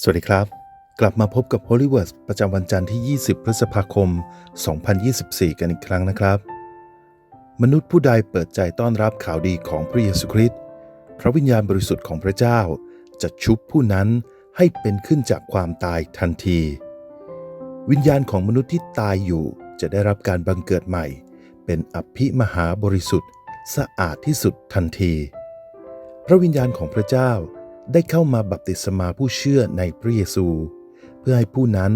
สวัสดีครับ กลับมาพบกับ h o l y w o r d ประจำวันจันทร์ที่ 20 พฤษภาคม 2024 กันอีกครั้งนะครับ มนุษย์ผู้ใดเปิดใจต้อนรับข่าวดีของพระเยซูคริสต์พระวิญญาณบริสุทธิ์ของพระเจ้า จะชุบผู้นั้นให้เป็นขึ้นจากความตายทันที วิญญาณของมนุษย์ที่ตายอยู่จะได้รับการบังเกิดใหม่ เป็นอภิมหาบริสุทธิ์ สะอาดที่สุดทันที พระวิญญาณของพระเจ้า ได้เข้ามาบัพติศมาผู้เชื่อในพระเยซู เพื่อให้ผู้นั้น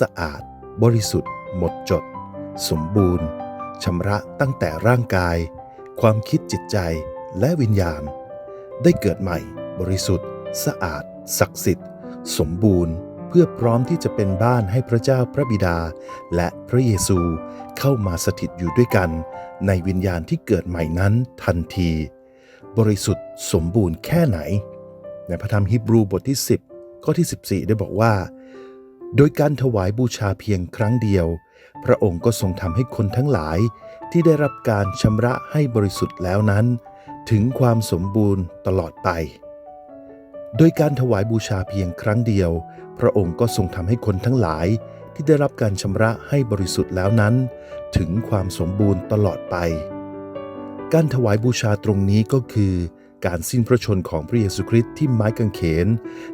สะอาด บริสุทธิ์ หมดจด สมบูรณ์ชำระตั้งแต่ร่างกาย ความคิดจิตใจและวิญญาณ ได้เกิดใหม่ บริสุทธิ์ สะอาด ศักดิ์สิทธิ์ สมบูรณ์ เพื่อพร้อมที่จะเป็นบ้านให้พระเจ้าพระบิดา และพระเยซูเข้ามาสถิตอยู่ด้วยกัน ในวิญญาณที่เกิดใหม่นั้นทันที บริสุทธิ์สมบูรณ์แค่ไหน ในพระธรรมฮีบรูบทที่ 10 ข้อที่ 14 ได้บอกว่า โดยการถวายบูชาเพียงครั้งเดียว พระองค์ก็ทรงทำให้คนทั้งหลายที่ได้รับการชำระให้บริสุทธิ์แล้วนั้น ถึงความสมบูรณ์ตลอดไป โดยการถวายบูชาเพียงครั้งเดียว พระองค์ก็ทรงทำให้คนทั้งหลายที่ได้รับการชำระให้บริสุทธิ์แล้วนั้น ถึงความสมบูรณ์ตลอดไป การถวายบูชาตรงนี้ก็คือ การสิ้นพระชนของพระเยซูคริสต์ที่ไม้กางเขน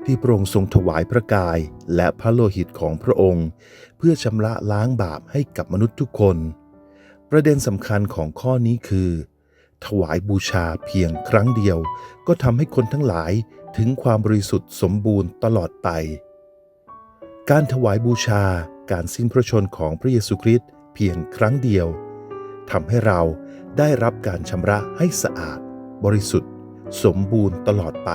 ที่พระองค์ทรงถวายพระกายและพระโลหิตของพระองค์ เพื่อชำระล้างบาปให้กับมนุษย์ทุกคน ประเด็นสำคัญของข้อนี้คือ ถวายบูชาเพียงครั้งเดียว ก็ทำให้คนทั้งหลายถึงความบริสุทธิ์สมบูรณ์ตลอดไป การถวายบูชาการสิ้นพระชนของพระเยซูคริสต์เพียงครั้งเดียวทำให้เราได้รับการชำระให้สะอาด บริสุทธิ์ สมบูรณ์ตลอดไป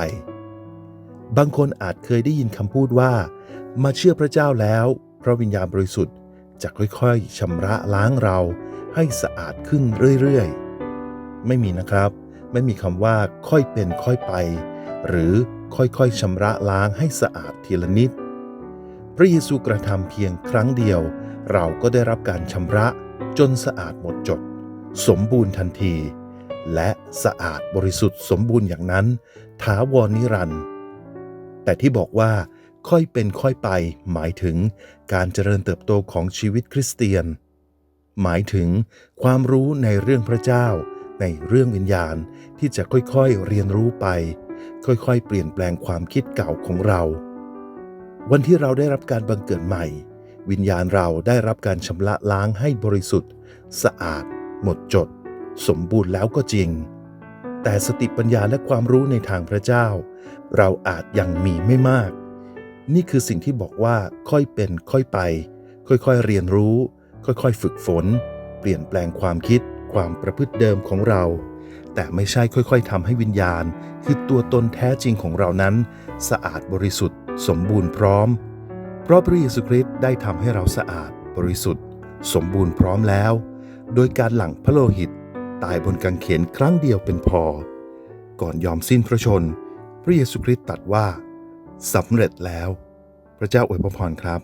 บางคนอาจเคยได้ยินคำพูดว่า มาเชื่อพระเจ้าแล้วพระวิญญาณบริสุทธิ์จะค่อยๆชำระล้างเราให้สะอาดขึ้นเรื่อยๆ ไม่มีนะครับ ไม่มีคำว่าค่อยเป็นค่อยไป หรือค่อยๆชำระล้างให้สะอาดทีละนิด พระเยซูกระทำเพียงครั้งเดียว เราก็ได้รับการชำระจนสะอาดหมดจด สมบูรณ์ทันที และสะอาดบริสุทธิ์สมบูรณ์อย่างนั้น ถาวรนิรันดร์แต่ที่บอกว่าค่อยเป็นค่อยไป หมายถึงการเจริญเติบโตของชีวิตคริสเตียน หมายถึงความรู้ในเรื่องพระเจ้า ในเรื่องวิญญาณที่จะค่อยๆเรียนรู้ไป ค่อยๆ เปลี่ยนแปลงความคิดเก่าของเรา วันที่เราได้รับการบังเกิดใหม่ วิญญาณเราได้รับการชำระล้างให้บริสุทธิ์ สะอาด หมดจด สมบูรณ์แล้วก็จริง แต่สติปัญญาและความรู้ในทางพระเจ้า เราอาจยังมีไม่มาก นี่คือสิ่งที่บอกว่าค่อยเป็นค่อยไป ค่อยๆเรียนรู้ ค่อยๆฝึกฝน เปลี่ยนแปลงความคิด ความประพฤติเดิมของเรา แต่ไม่ใช่ค่อยๆทำให้วิญญาณ คือตัวตนแท้จริงของเรานั้น สะอาดบริสุทธิ์ สมบูรณ์พร้อม เพราะพระเยซูคริสต์ได้ทำให้เราสะอาดบริสุทธิ์ สมบูรณ์พร้อมแล้ว โดยการหลั่งพระโลหิต ตายบนกางเขนครั้งเดียวเป็นพอ ก่อนยอมสิ้นพระชน พระเยซูคริสต์ตรัสว่าสำเร็จแล้ว พระเจ้าอวยพรครับ